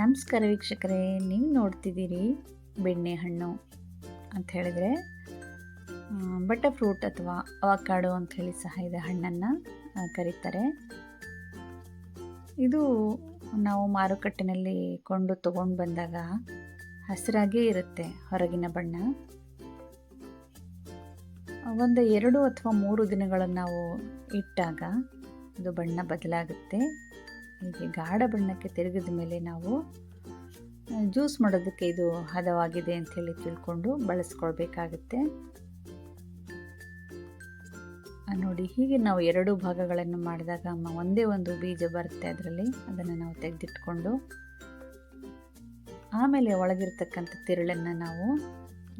ನಮಸ್ಕಾರ ವೀಕ್ಷಕರೇ, ನೀವು ನೋಡ್ತಿದ್ದೀರಿ ಬೆಣ್ಣೆ ಹಣ್ಣು ಅಂತ ಹೇಳಿದರೆ ಬಟರ್ ಫ್ರೂಟ್ ಅಥವಾ ಅವಕಾಡೋ ಅಂತ ಹೇಳಿ ಸಹ ಇದೆ ಹಣ್ಣನ್ನು ಕರೀತಾರೆ. ಇದು ನಾವು ಮಾರುಕಟ್ಟೆಯಲ್ಲಿ ಕೊಂಡು ತಗೊಂಡು ಬಂದಾಗ ಹಸಿರಾಗೇ ಇರುತ್ತೆ ಹೊರಗಿನ ಬಣ್ಣ. ಒಂದು ಎರಡು ಅಥವಾ ಮೂರು ದಿನಗಳನ್ನು ನಾವು ಇಟ್ಟಾಗ ಇದು ಬಣ್ಣ ಬದಲಾಗುತ್ತೆ. ಹೀಗೆ ಗಾಢ ಬಣ್ಣಕ್ಕೆ ತಿರುಗಿದ ಮೇಲೆ ನಾವು ಜ್ಯೂಸ್ ಮಾಡೋದಕ್ಕೆ ಇದು ಹದವಾಗಿದೆ ಅಂಥೇಳಿ ತಿಳ್ಕೊಂಡು ಬಳಸ್ಕೊಳ್ಬೇಕಾಗತ್ತೆ. ನೋಡಿ, ಹೀಗೆ ನಾವು ಎರಡು ಭಾಗಗಳನ್ನು ಮಾಡಿದಾಗ ಒಂದೇ ಒಂದು ಬೀಜ ಬರುತ್ತೆ ಅದರಲ್ಲಿ. ಅದನ್ನು ನಾವು ತೆಗೆದಿಟ್ಕೊಂಡು, ಆಮೇಲೆ ಒಳಗಿರ್ತಕ್ಕಂಥ ತಿರುಳನ್ನು ನಾವು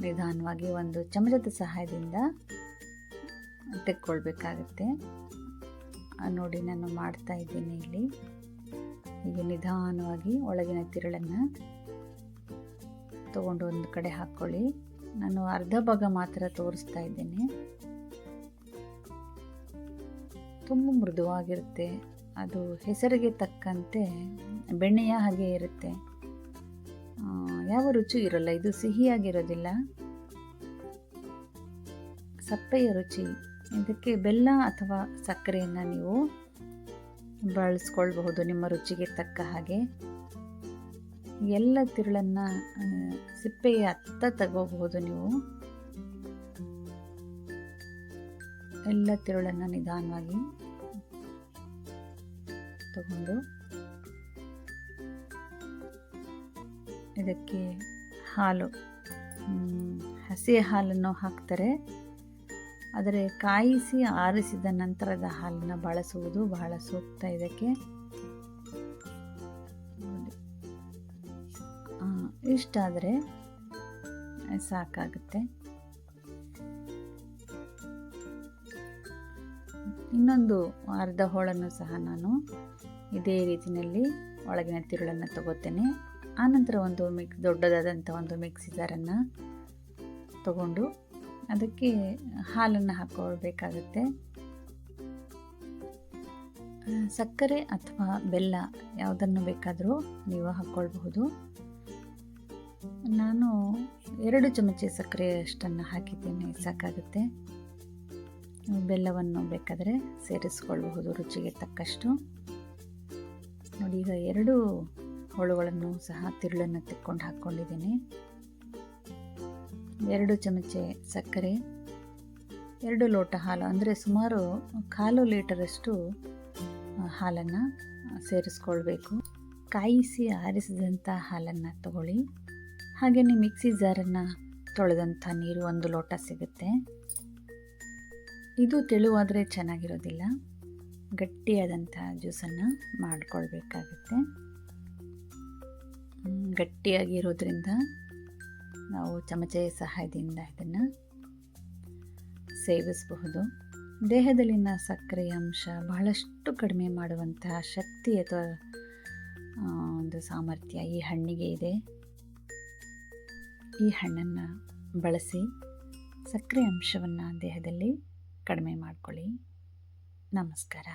ನಿಧಾನವಾಗಿ ಒಂದು ಚಮಚದ ಸಹಾಯದಿಂದ ತೆಕ್ಕೊಳ್ಬೇಕಾಗತ್ತೆ. ನೋಡಿ, ನಾನು ಮಾಡ್ತಾ ಇದ್ದೀನಿ ಇಲ್ಲಿ. ಹೀಗೆ ನಿಧಾನವಾಗಿ ಒಳಗಿನ ತಿರುಳನ್ನು ತಗೊಂಡು ಒಂದು ಕಡೆ ಹಾಕ್ಕೊಳ್ಳಿ. ನಾನು ಅರ್ಧ ಭಾಗ ಮಾತ್ರ ತೋರಿಸ್ತಾ ಇದ್ದೇನೆ. ತುಂಬ ಮೃದುವಾಗಿರುತ್ತೆ. ಅದು ಹೆಸರಿಗೆ ತಕ್ಕಂತೆ ಬೆಣ್ಣೆಯ ಹಾಗೆ ಇರುತ್ತೆ. ಯಾವ ರುಚಿ ಇರಲ್ಲ, ಇದು ಸಿಹಿಯಾಗಿರೋದಿಲ್ಲ. ಸಪ್ಪೆಯ ರುಚಿ. ಇದಕ್ಕೆ ಬೆಲ್ಲ ಅಥವಾ ಸಕ್ಕರೆಯನ್ನು ನೀವು ಬಳಸ್ಕೊಳ್ಬಹುದು ನಿಮ್ಮ ರುಚಿಗೆ ತಕ್ಕ ಹಾಗೆ. ಎಲ್ಲ ತಿರುಳನ್ನು ಸಿಪ್ಪೆಯ ಹತ್ತ ತಗೋಬಹುದು ನೀವು. ಎಲ್ಲ ತಿರುಳನ್ನು ನಿಧಾನವಾಗಿ ತಗೊಂಡು ಇದಕ್ಕೆ ಹಾಲು ಹಸಿ ಹಾಲನ್ನು ಹಾಕ್ತಾರೆ. ಆದರೆ ಕಾಯಿಸಿ ಆರಿಸಿದ ನಂತರದ ಹಾಲನ್ನು ಬಳಸುವುದು ಬಹಳ ಸೂಕ್ತ ಇದಕ್ಕೆ. ಇಷ್ಟಾದರೆ ಸಾಕಾಗುತ್ತೆ. ಇನ್ನೊಂದು ಅರ್ಧ ಹೋಳನ್ನು ಸಹ ನಾನು ಇದೇ ರೀತಿಯಲ್ಲಿ ಒಳಗಿನ ತಿರುಳನ್ನು ತಗೋತೇನೆ. ಆನಂತರ ಒಂದು ಮಿಕ್ಸ್ ದೊಡ್ಡದಾದಂಥ ಒಂದು ಮಿಕ್ಸಿ ಜಾರನ್ನು ತಗೊಂಡು ಅದಕ್ಕೆ ಹಾಲನ್ನು ಹಾಕ್ಕೊಳ್ಬೇಕಾಗತ್ತೆ ಸಕ್ಕರೆ ಅಥವಾ ಬೆಲ್ಲ ಯಾವುದನ್ನು ಬೇಕಾದರೂ ನೀವು ಹಾಕ್ಕೊಳ್ಬಹುದು ನಾನು ಎರಡು ಚಮಚ ಸಕ್ಕರೆ ಅಷ್ಟನ್ನು ಹಾಕಿದ್ದೇನೆ, ಸಾಕಾಗುತ್ತೆ. ಬೆಲ್ಲವನ್ನು ಬೇಕಾದರೆ ಸೇರಿಸ್ಕೊಳ್ಬಹುದು ರುಚಿಗೆ ತಕ್ಕಷ್ಟು. ನೋಡಿ, ಈಗ ಎರಡು ಹೋಳುಗಳನ್ನು ಸಹ ತಿರುಳನ್ನು ತಿಕ್ಕೊಂಡು ಹಾಕ್ಕೊಂಡಿದ್ದೀನಿ. ಎರಡು ಚಮಚೆ ಸಕ್ಕರೆ, ಎರಡು ಲೋಟ ಹಾಲು, ಅಂದರೆ ಸುಮಾರು ಕಾಲು ಲೀಟರಷ್ಟು ಹಾಲನ್ನು ಸೇರಿಸ್ಕೊಳ್ಬೇಕು. ಕಾಯಿಸಿ ಆರಿಸಿದಂಥ ಹಾಲನ್ನು ತಗೊಳ್ಳಿ. ಹಾಗೆಯೇ ಮಿಕ್ಸಿ ಜಾರನ್ನು ತೊಳೆದಂಥ ನೀರು ಒಂದು ಲೋಟ ಸಿಗುತ್ತೆ. ಇದು ತೆಳುವಾದರೆ ಚೆನ್ನಾಗಿರೋದಿಲ್ಲ. ಗಟ್ಟಿಯಾದಂಥ ಜ್ಯೂಸನ್ನು ಮಾಡಿಕೊಳ್ಬೇಕಾಗುತ್ತೆ. ಗಟ್ಟಿಯಾಗಿರೋದ್ರಿಂದ ನಾವು ಚಮಚೆಯ ಸಹಾಯದಿಂದ ಇದನ್ನು ಸೇವಿಸಬಹುದು. ದೇಹದಲ್ಲಿನ ಸಕ್ಕರೆ ಅಂಶ ಬಹಳಷ್ಟು ಕಡಿಮೆ ಮಾಡುವಂತಹ ಶಕ್ತಿ ಅಥವಾ ಒಂದು ಸಾಮರ್ಥ್ಯ ಈ ಹಣ್ಣಿಗೆ ಇದೆ. ಈ ಹಣ್ಣನ್ನು ಬಳಸಿ ಸಕ್ಕರೆ ಅಂಶವನ್ನು ದೇಹದಲ್ಲಿ ಕಡಿಮೆ ಮಾಡಿಕೊಳ್ಳಿ. ನಮಸ್ಕಾರ.